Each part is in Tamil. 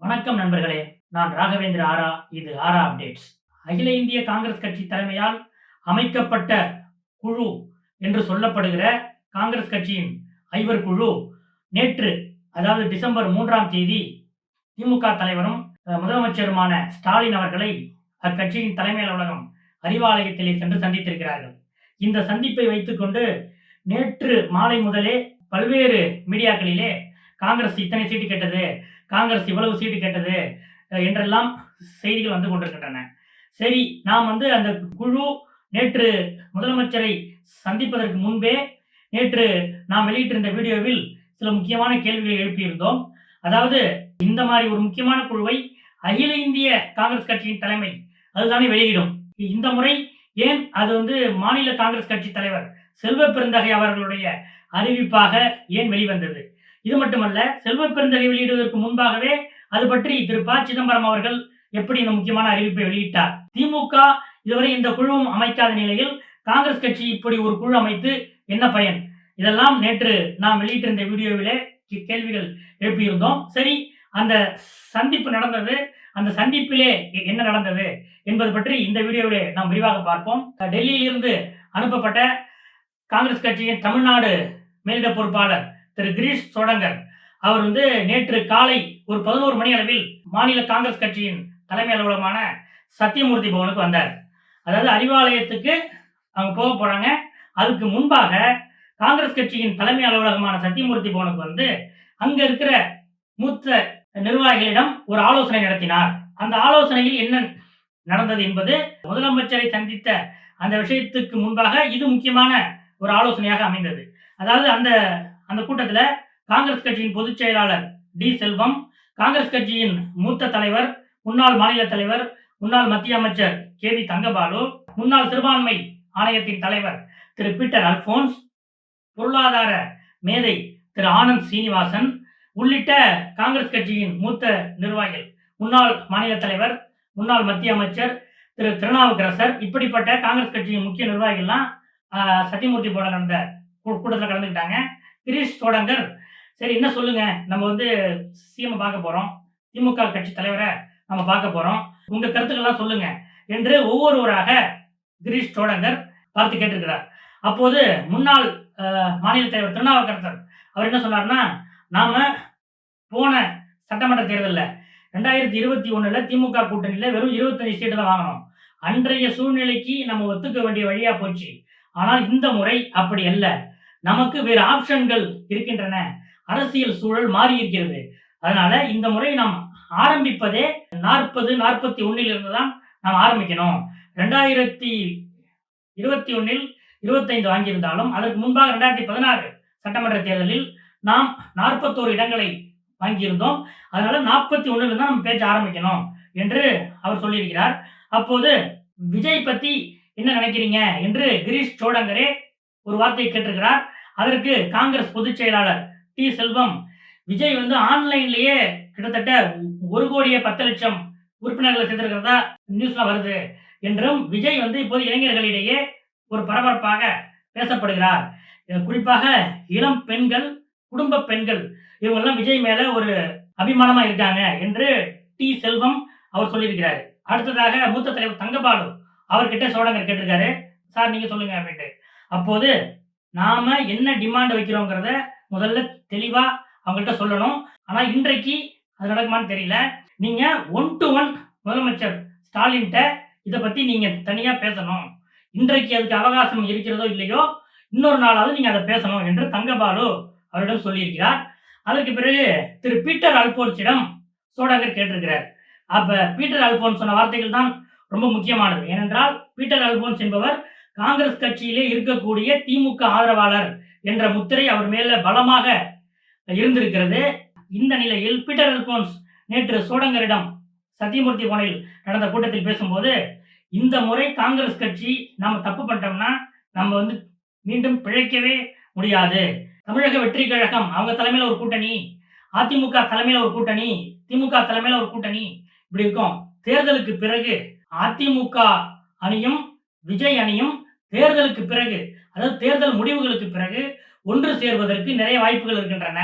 வணக்கம் நண்பர்களே. நான் ராகவேந்திர ஆரா. இது ஆரா அப்டேட்ஸ். அகில இந்திய காங்கிரஸ் கட்சி தலைமையால் அமைக்கப்பட்ட குழு என்று சொல்லப்படுகிற காங்கிரஸ் கட்சியின் ஐவர் குழு நேற்று அதாவது டிசம்பர் மூன்றாம் தேதி திமுக தலைவரும் முதலமைச்சருமான ஸ்டாலின் அவர்களை அக்கட்சியின் தலைமை அலுவலகம் அறிவாலயத்திலே சென்று சந்தித்திருக்கிறார்கள். இந்த சந்திப்பை வைத்துக்கொண்டு நேற்று மாலை முதலே பல்வேறு மீடியாக்களிலே காங்கிரஸ் இத்தனை சீட்டு கேட்டது காங்கிரஸ் இவ்வளவு சீட்டு கேட்டது என்றெல்லாம் செய்திகள் வந்து கொண்டிருக்கின்றன. சரி நாம் வந்து அந்த குழு நேற்று முதலமைச்சரை சந்திப்பதற்கு முன்பே நேற்று நாம் வெளியிட்டிருந்த வீடியோவில் சில முக்கியமான கேள்விகளை எழுப்பியிருந்தோம். அதாவது இந்த மாதிரி ஒரு முக்கியமான குழுவை அகில இந்திய காங்கிரஸ் கட்சியின் தலைமை அதுதானே வெளியிடும். இந்த முறை ஏன் அது வந்து மாநில காங்கிரஸ் கட்சி தலைவர் செல்வ பெருந்தகை அவர்களுடைய அறிவிப்பாக ஏன் வெளிவந்தது? இது மட்டுமல்ல செல்வ பெருந்தகை வெளியிடுவதற்கு முன்பாகவே அது பற்றி திரு ப. சிதம்பரம் அவர்கள் எப்படி இந்த முக்கியமான அறிவிப்பை வெளியிட்டார்? திமுக இதுவரை இந்த குழுவும் அமைக்காத நிலையில் காங்கிரஸ் கட்சி இப்படி ஒரு குழு அமைத்து என்ன பயன்? இதெல்லாம் நேற்று நாம் வெளியிட்டிருந்த வீடியோவிலே கேள்விகள் எழுப்பியிருந்தோம். சரி அந்த சந்திப்பு நடந்தது. அந்த சந்திப்பிலே எ- என்ன நடந்தது என்பது பற்றி இந்த வீடியோவிலே நாம் விரிவாக பார்ப்போம். டெல்லியிலிருந்து அனுப்பப்பட்ட காங்கிரஸ் கட்சியின் தமிழ்நாடு மேலிட பொறுப்பாளர் திரு கிரீஷ் சோடங்கர். அவர் வந்து நேற்று காலை ஒரு பதினோரு மணி அளவில் மாநில காங்கிரஸ் கட்சியின் தலைமை அலுவலகமான சத்தியமூர்த்தி பவனுக்கு வந்தார். அதாவது அறிவாலயத்துக்கு அவங்க போக போறாங்க. அதுக்கு முன்பாக காங்கிரஸ் கட்சியின் தலைமை அலுவலகமான சத்தியமூர்த்தி பவனுக்கு வந்து அங்க இருக்கிற மூத்த நிர்வாகிகளிடம் ஒரு ஆலோசனை நடத்தினார். அந்த ஆலோசனையில் என்ன நடந்தது என்பது முதலமைச்சரை சந்தித்த அந்த விஷயத்துக்கு முன்பாக இது முக்கியமான ஒரு ஆலோசனையாக அமைந்தது. அதாவது அந்த அந்த கூட்டத்தில் காங்கிரஸ் கட்சியின் பொதுச் செயலாளர் டி செல்வம் காங்கிரஸ் கட்சியின் மூத்த தலைவர் முன்னாள் மாநில தலைவர் முன்னாள் மத்திய அமைச்சர் கே வி தங்கபாலு முன்னாள் சிறுபான்மை ஆணையத்தின் தலைவர் திரு பீட்டர் அல்போன்ஸ் பொருளாதார மேதை திரு ஆனந்த் சீனிவாசன் உள்ளிட்ட காங்கிரஸ் கட்சியின் மூத்த நிர்வாகிகள் முன்னாள் மாநில தலைவர் முன்னாள் மத்திய அமைச்சர் திரு திருநாவுக்கரசர் இப்படிப்பட்ட காங்கிரஸ் கட்சியின் முக்கிய நிர்வாகிகள்லாம் சத்தியமூர்த்தி போட நடந்த கூ- கூட்டத்தில் கலந்துக்கிட்டாங்க. கிரீஷ் சோடங்கர். சரி என்ன சொல்லுங்க. நம்ம வந்து சிஎம் பார்க்க போறோம். திமுக கட்சி தலைவரை நம்ம பார்க்க போறோம். உங்க கருத்துக்கள்லாம் சொல்லுங்க என்று ஒவ்வொருவராக கிரீஷ் சோடங்கர் பார்த்து கேட்டிருக்கிறார். அப்போது முன்னாள் மாநில தலைவர் திருநாவுக்கரசர் அவர் என்ன சொன்னார்னா நாம போன சட்டமன்ற தேர்தலில் ரெண்டாயிரத்தி இருபத்தி ஒன்றில் திமுக கூட்டணியில் வெறும் இருபத்தஞ்சு சீட்டு தான் வாங்கினோம். அன்றைய சூழ்நிலைக்கு நம்ம ஒத்துக்க வேண்டிய வழியாக போச்சு. ஆனால் இந்த முறை அப்படி அல்ல. நமக்கு வேறு ஆப்ஷன்கள் இருக்கின்றன. அரசியல் சூழல் மாறி இருக்கிறது. அதனால இந்த முறை நாம் ஆரம்பிப்பதே நாற்பது நாற்பத்தி ஒன்னில் இருந்து தான் நாம் ஆரம்பிக்கணும். ரெண்டாயிரத்தி இருபத்தி ஒன்னில் இருபத்தைந்து வாங்கியிருந்தாலும் அதற்கு முன்பாக ரெண்டாயிரத்தி பதினாறு சட்டமன்ற தேர்தலில் நாம் நாற்பத்தோரு இடங்களை வாங்கியிருந்தோம். அதனால நாற்பத்தி ஒண்ணுல தான் நம்ம பேச்ச ஆரம்பிக்கணும் என்று அவர் சொல்லியிருக்கிறார். அப்போது விஜய் பத்தி என்ன நினைக்கிறீங்க? என்று கிரீஷ் சோடங்கரே ஒரு வார்த்தையை கேட்டிருக்கிறார். அதற்கு காங்கிரஸ் பொதுச் செயலாளர் டி. செல்வம் விஜய் வந்து ஆன்லைன்லயே கிட்டத்தட்ட ஒரு கோடியே பத்து லட்சம் உறுப்பினர்களை சேர்த்திருக்கிறதா நியூஸ்ல வருது என்றும் விஜய் வந்து இப்போது இளைஞர்களிடையே ஒரு பரபரப்பாக பேசப்படுகிறார். குறிப்பாக இளம் பெண்கள் குடும்ப பெண்கள் இவங்கெல்லாம் விஜய் மேல ஒரு அபிமானமா இருக்காங்க என்று டி. செல்வம் அவர் சொல்லியிருக்கிறாரு. அடுத்ததாக மூத்த தலைவர் தங்கபாலு அவர்கிட்ட சோடங்கர் கேட்டிருக்காரு. சார் நீங்க சொல்லுங்க அப்படின்ட்டு. அப்போது நாம என்ன டிமாண்ட் வைக்கிறோங்கிறத முதல்ல தெளிவா அவங்கள்ட்ட சொல்லணும். ஆனா இன்றைக்கு அது நடக்குமான்னு தெரியல. நீங்க ஒன் டு ஒன் முதலமைச்சர் ஸ்டாலின்கிட்ட இதை பத்தி நீங்க தனியா பேசணும். இன்றைக்கு அதுக்கு அவகாசம் இருக்கிறதோ இல்லையோ இன்னொரு நாளாவது நீங்க அதை பேசணும் என்று தங்கபாலு அவரிடம் சொல்லியிருக்கிறார். அதற்கு பிறகு திரு பீட்டர் அல்போன்ஸிடம் சோடாங்கர் கேட்டிருக்கிறார். அப்ப பீட்டர் அல்போன்ஸ் சொன்ன வார்த்தைகள் தான் ரொம்ப முக்கியமானது. ஏனென்றால் பீட்டர் அல்போன்ஸ் என்பவர் காங்கிரஸ் கட்சியிலே இருக்கக்கூடிய திமுக ஆதரவாளர் என்ற முத்திரை அவர் மேல பலமாக இருந்திருக்கிறது. இந்த நிலையில் பீட்டர் அல்போன்ஸ் நேற்று சோடங்கரிடம் சத்தியமூர்த்தி கோணையில் நடந்த கூட்டத்தில் பேசும்போது இந்த முறை காங்கிரஸ் கட்சி நம்ம தப்பு பண்ணிட்டோம்னா நம்ம வந்து மீண்டும் பிழைக்கவே முடியாது. தமிழக வெற்றி கழகம் அவங்க தலைமையில் ஒரு கூட்டணி அதிமுக தலைமையில் ஒரு கூட்டணி திமுக தலைமையில் ஒரு கூட்டணி இப்படி இருக்கும். தேர்தலுக்கு பிறகு அதிமுக அணியும் விஜய் அணியும் தேர்தலுக்கு பிறகு அதாவது தேர்தல் முடிவுகளுக்கு பிறகு ஒன்று சேர்வதற்கு நிறைய வாய்ப்புகள் இருக்கின்றன.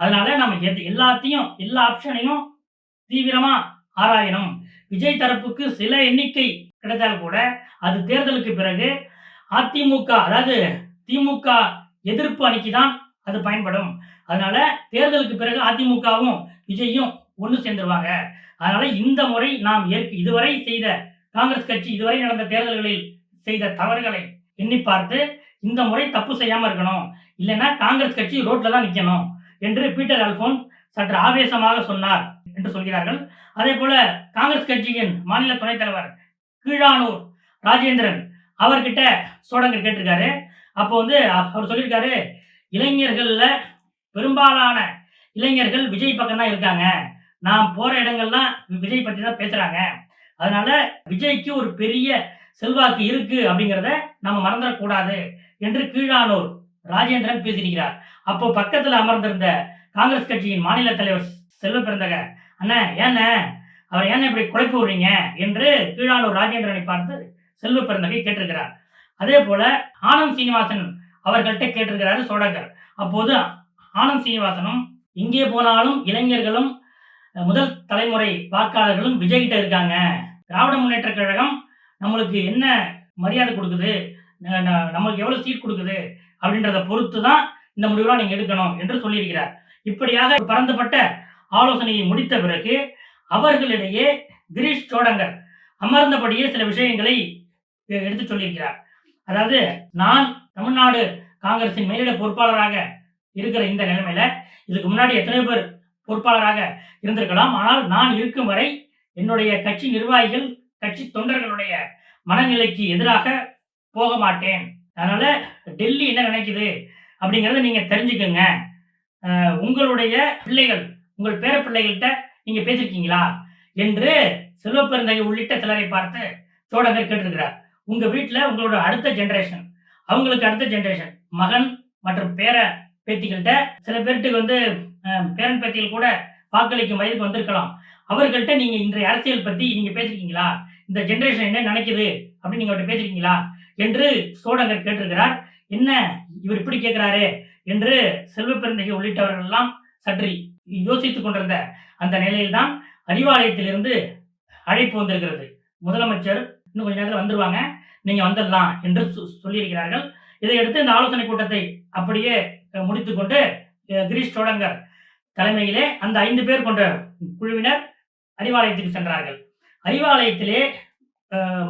அதனால நம்ம எது எல்லாத்தையும் எல்லா ஆப்ஷனையும் தீவிரமா ஆராயணும். விஜய் தரப்புக்கு சில எண்ணிக்கை கிடைத்தால் கூட அது தேர்தலுக்கு பிறகு அதிமுக அதாவது திமுக எதிர்ப்பு அணிக்கு தான் அது பயன்படும். அதனால தேர்தலுக்கு பிறகு அதிமுகவும் விஜயும் ஒன்று சேர்ந்துருவாங்க. அதனால இந்த முறை நாம் ஏற்க இதுவரை செய்த காங்கிரஸ் கட்சி இதுவரை நடந்த தேர்தல்களில் செய்த தவறுகளை எண்ணி பார்த்து இந்த முறை தப்பு செய்யாம இருக்கணும். இல்லைன்னா காங்கிரஸ் கட்சி ரோட்ல தான் நிக்கணும் என்று பீட்டர் அல்போன் சற்று ஆவேசமாக சொன்னார் என்று சொல்கிறார்கள். அதே போல காங்கிரஸ் கட்சியின் மாநில துணைத் தலைவர் கீழானூர் ராஜேந்திரன் அவர்கிட்ட சோடங்கர் கேட்டிருக்காரு. அப்போ வந்து அவர் சொல்லியிருக்காரு இளைஞர்கள்ல பெரும்பாலான இளைஞர்கள் விஜய் பக்கம் தான் இருக்காங்க. நான் போற இடங்கள்லாம் விஜய் பத்தி தான் பேசுறாங்க. அதனால விஜய்க்கு ஒரு பெரிய செல்வாக்கு இருக்கு அப்படிங்கிறத நம்ம மறந்துடக்கூடாது என்று கீழானூர் ராஜேந்திரன் பேசியிருக்கிறார். அப்போ பக்கத்துல அமர்ந்திருந்த காங்கிரஸ் கட்சியின் மாநில தலைவர் செல்வ பிறந்தக அண்ணா ஏன்ன அவர் ஏன் இப்படி குழப்பி விடுறீங்க? என்று கீழானூர் ராஜேந்திரனை பார்த்து செல்வ பிறந்தகை கேட்டிருக்கிறார். அதே போல ஆனந்த் சீனிவாசன் அவர்கள்ட்ட கேட்டிருக்கிறாரு சோடகர். அப்போது ஆனந்த் சீனிவாசனும் இங்கே போனாலும் இளைஞர்களும் முதல் தலைமுறை வாக்காளர்களும் விஜய்கிட்ட இருக்காங்க. திராவிட முன்னேற்ற கழகம் நம்மளுக்கு என்ன மரியாதை கொடுக்குது? நம்மளுக்கு எவ்வளோ சீட் கொடுக்குது? அப்படின்றத பொறுத்து தான் இந்த முடிவுலாம் நீங்கள் எடுக்கணும் என்று சொல்லியிருக்கிறார். இப்படியாக பரந்தப்பட்ட ஆலோசனையை முடித்த பிறகு அவர்களிடையே கிரீஷ் சோடங்கர் அமர்ந்தபடியே சில விஷயங்களை எடுத்து சொல்லியிருக்கிறார். அதாவது நான் தமிழ்நாடு காங்கிரசின் மேலிட பொறுப்பாளராக இருக்கிற இந்த நிலைமையில இதுக்கு முன்னாடி எத்தனையோ பேர் பொறுப்பாளராக இருந்திருக்கலாம். ஆனால் நான் இருக்கும் வரை என்னுடைய கட்சி நிர்வாகிகள் கட்சி தொண்டர்களுடைய மனநிலைக்கு எதிராக போக மாட்டேன். அதனால டெல்லி என்ன நினைக்குது அப்படிங்கறத நீங்க தெரிஞ்சுக்கோங்க. உங்களுடைய பிள்ளைகள் உங்கள் பேர பிள்ளைகள்கிட்ட நீங்க பேசிருக்கீங்களா என்று செல்வப்பெருந்தகை உள்ளிட்ட சிலரை பார்த்து சோடங்கர் கேட்டிருக்கிறார். உங்க வீட்டுல உங்களோட அடுத்த ஜென்ரேஷன் அவங்களுக்கு அடுத்த ஜென்ரேஷன் மகன் மற்றும் பேர பேத்திகள்கிட்ட சில பேர்த்துக்கு வந்து பேரன் பேத்திகள் கூட வாக்களிக்கும் வயதுக்கு வந்திருக்கலாம். அவர்கள்ட்ட நீங்க இன்றைய அரசியல் பத்தி நீங்க பேசிருக்கீங்களா? இந்த ஜென்ரேஷன் என்ன நினைக்குது அப்படின்னு நீங்க அவர்கிட்ட பேசிருக்கீங்களா? என்று சோடங்கர் கேட்டிருக்கிறார். என்ன இவர் இப்படி கேட்கிறாரு என்று செல்வ பெருந்தகை உள்ளிட்டவர்கள் எல்லாம் சற்று யோசித்துக் கொண்டிருந்த அந்த நிலையில்தான் அறிவாலயத்திலிருந்து அழைப்பு வந்திருக்கிறது. முதலமைச்சர் இன்னும் கொஞ்ச நேரத்தில் வந்துருவாங்க. நீங்க வந்துடலாம் என்று சொ- சொல்லியிருக்கிறார்கள். இதையடுத்து இந்த ஆலோசனை கூட்டத்தை அப்படியே முடித்துக்கொண்டு கிரீஷ் சோடங்கர் தலைமையிலே அந்த ஐந்து பேர் கொண்ட குழுவினர் அறிவாலயத்துக்கு சென்றார்கள். அறிவாலயத்திலே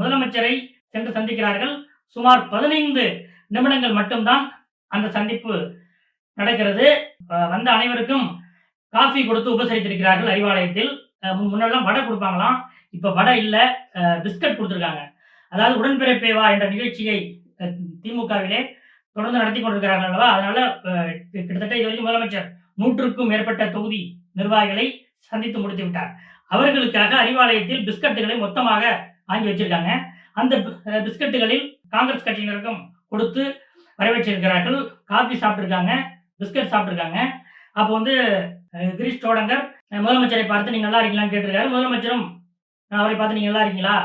முதலமைச்சரை சென்று சந்திக்கிறார்கள். சுமார் பதினைந்து நிமிடங்கள் மட்டும்தான் அந்த சந்திப்பு நடக்கிறது. வந்த அனைவருக்கும் காஃபி கொடுத்து உபசரித்திருக்கிறார்கள் அறிவாலயத்தில். முன்- முன்னெல்லாம் வடை கொடுப்பாங்களாம். இப்ப வடை இல்ல அஹ், பிஸ்கட் கொடுத்திருக்காங்க. அதாவது உடன்பிறப்பே வா என்ற நிகழ்ச்சியை திமுகவிலே தொடர்ந்து நடத்தி கொண்டிருக்கிறார்கள் அல்லவா? அதனால கிட்டத்தட்ட இது வரைக்கும் முதலமைச்சர் நூற்றுக்கும் மேற்பட்ட தொகுதி நிர்வாகிகளை சந்தித்து முடித்து விட்டார். அவர்களுக்காக அறிவாலயத்தில் பிஸ்கட்டுகளை மொத்தமாக வாங்கி வச்சிருக்காங்க. அந்த பிஸ்கட்டுகளில் காங்கிரஸ் கட்சியினருக்கும் கொடுத்து வரவேற்றிருக்கிறார்கள். காஃபி சாப்பிட்ருக்காங்க பிஸ்கட் சாப்பிட்ருக்காங்க அப்போ வந்து கிரீஷ் சோடங்கர் முதலமைச்சரை பார்த்து நீங்கள் நல்லா இருக்கீங்களான்னு கேட்டிருக்காரு. முதலமைச்சரும் அவரை பார்த்து நீங்கள் நல்லா இருக்கீங்களா?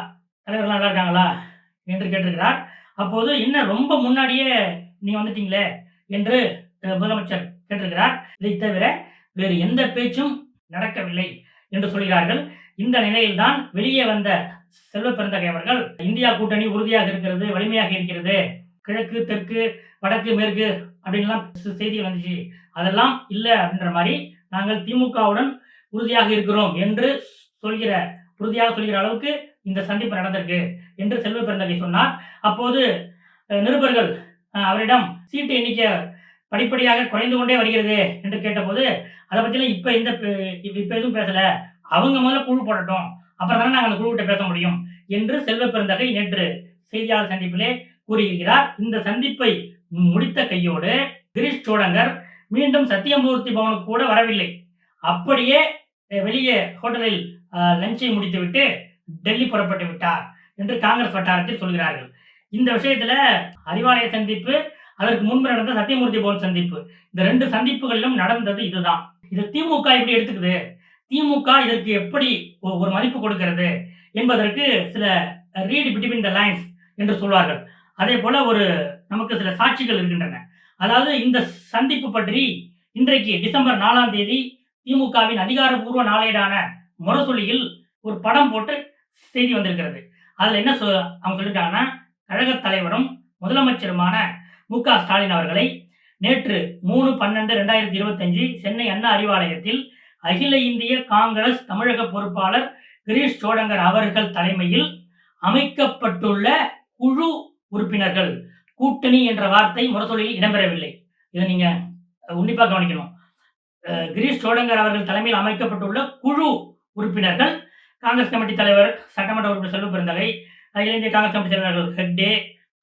தலைவர்கள் நல்லா இருக்காங்களா? என்று கேட்டிருக்கிறார். அப்போது என்ன ரொம்ப முன்னாடியே நீங்கள் வந்துட்டீங்களே என்று முதலமைச்சர் கேட்டிருக்கிறார். இதை தவிர வேறு எந்த பேச்சும் நடக்கவில்லை. என்று சொல்கிறார்கள். இந்த நிலையில்தான் வெளியே வந்த செல்வ பெருந்தகை அவர்கள் இந்தியா கூட்டணி உறுதியாக இருக்கிறது வலிமையாக இருக்கிறது கிழக்கு தெற்கு வடக்கு மேற்கு அப்படின்லாம் செய்தி வந்துச்சு. அதெல்லாம் இல்லை அப்படின்ற மாதிரி நாங்கள் திமுகவுடன் உறுதியாக இருக்கிறோம் என்று சொல்கிற உறுதியாக சொல்கிற அளவுக்கு இந்த சந்திப்பு நடந்திருக்கு என்று செல்வ பெருந்தகை சொன்னார். அப்போது நிருபர்கள் அவரிடம் சீட்டு எண்ணிக்கை படிப்படியாக குறைந்து கொண்டே வருகிறது என்று கேட்டபோது அதை பற்றிலாம் இப்போ இந்த இப்போ எதுவும் பேசலை. அவங்க முதல்ல குழு போடட்டும். அப்புறம் தானே நாங்கள் அந்த குழுவிட்ட பேச முடியும் என்று செல்வ பெருந்தகை நேற்று செய்தியாளர் சந்திப்பிலே கூறியிருக்கிறார். இந்த சந்திப்பை முடித்த கையோடு கிரீஷ் சோடங்கர் மீண்டும் சத்தியமூர்த்தி பவனுக்கு கூட வரவில்லை. அப்படியே வெளியே ஹோட்டலில் லஞ்சை முடித்துவிட்டு டெல்லி புறப்பட்டு விட்டார் என்று காங்கிரஸ் வட்டாரத்தில் சொல்கிறார்கள். இந்த விஷயத்துல அறிவாலய சந்திப்பு அதற்கு முன்பு நடந்த சத்தியமூர்த்தி பவன் சந்திப்பு. இந்த ரெண்டு சந்திப்புகளிலும் நடந்தது இதுதான். இது திமுக எப்படி எடுத்துக்குது? திமுக இதற்கு எப்படி ஒரு மதிப்பு கொடுக்கிறது என்பதற்கு சில ரீட் பிட்வீன் த லைன்ஸ் என்று சொல்வார்கள். அதே போல ஒரு நமக்கு சில சாட்சிகள் இருக்கின்றன. அதாவது இந்த சந்திப்பு பற்றி இன்றைக்கு டிசம்பர் நாலாம் தேதி திமுகவின் அதிகாரப்பூர்வ நாளேடான முரசொலியில் ஒரு படம் போட்டு செய்தி வந்திருக்கிறது. அதில் என்ன சொ- அவங்க சொல்லியிருக்காங்கன்னா கழகத் தலைவரும் முதலமைச்சருமான மு. க. ஸ்டாலின் அவர்களை நேற்று மூணு பன்னெண்டு ரெண்டாயிரத்தி இருபத்தஞ்சு சென்னை அண்ணா அறிவாலயத்தில் அகில இந்திய காங்கிரஸ் தமிழக பொறுப்பாளர் கிரீஷ் சோடங்கர் அவர்கள் தலைமையில் அமைக்கப்பட்டுள்ள குழு உறுப்பினர்கள். கூட்டணி என்ற வார்த்தை முரசொலியில் இடம்பெறவில்லை. இதை நீங்க உன்னிப்பாக கவனிக்கணும். கிரீஷ் சோடங்கர் அவர்கள் தலைமையில் அமைக்கப்பட்டுள்ள குழு உறுப்பினர்கள் காங்கிரஸ் கமிட்டி தலைவர் சட்டமன்ற உறுப்பினர் செல்வ பெருந்தகை அகில இந்திய காங்கிரஸ் கமிட்டி தலைவர்கள் ஹெக்டே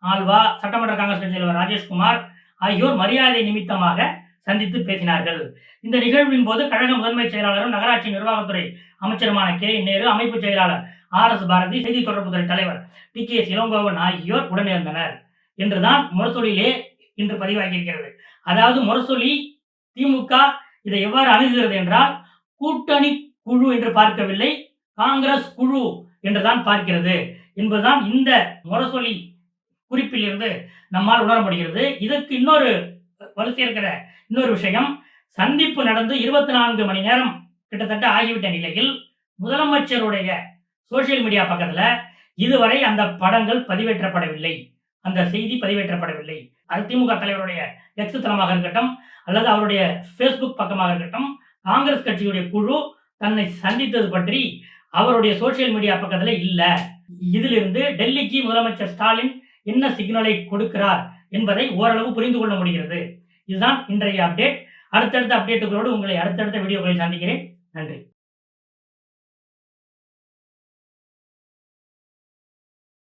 ஆல்வா சட்டமன்ற காங்கிரஸ் கட்சி தலைவர் ராஜேஷ்குமார் ஆகியோர் மரியாதை நிமித்தமாக சந்தித்து பேசினார்கள். இந்த நிகழ்வின் போது கழக முதன்மை செயலாளரும் நகராட்சி நிர்வாகத்துறை அமைச்சருமான கே. நேரு அமைப்பு செயலாளர் ஆர். எஸ். பாரதி செய்தி தொடர்புத்துறை தலைவர் டி. கே. இளங்கோவன் ஆகியோர் உடனிருந்தனர். என்றுதான் முரசொலியிலே இன்று பதிவாகியிருக்கிறது. அதாவது முரசொலி திமுக இதை எவ்வாறு அணுகுகிறது என்றால் கூட்டணி குழு என்று பார்க்கவில்லை காங்கிரஸ் குழு என்றுதான் பார்க்கிறது என்பதுதான் இந்த முரசொலி குறிப்பிலிருந்து நம்மால் உணர முடிகிறது. இதற்கு இன்னொரு வலு சேர்க்கிற இன்னொரு விஷயம் சந்திப்பு நடந்து இருபத்தி நான்கு மணி நேரம் கிட்டத்தட்ட ஆகிவிட்ட நிலையில் முதலமைச்சருடைய சோசியல் மீடியா பக்கத்துல இதுவரை அந்த படங்கள் பதிவேற்றப்படவில்லை. அந்த செய்தி பதிவேற்றப்படவில்லை. அது திமுக தலைவருடைய எக்ஸ் தளமாக இருக்கட்டும் அல்லது அவருடைய ஃபேஸ்புக் பக்கமாக இருக்கட்டும் காங்கிரஸ் கட்சியுடைய குழு தன்னை சந்தித்தது பற்றி அவருடைய சோசியல் மீடியா பக்கத்துல இல்ல. இதிலிருந்து டெல்லிக்கு முதலமைச்சர் ஸ்டாலின் என்ன சிக்னலை கொடுக்கிறார் என்பதை ஓரளவு புரிந்து கொள்ள முடிகிறது. இதுதான் இன்றைய அப்டேட் அடுத்தடுத்த அப்டேட்டுகளோடு உங்களை அடுத்தடுத்த வீடியோக்களை சந்திக்கிறேன். நன்றி.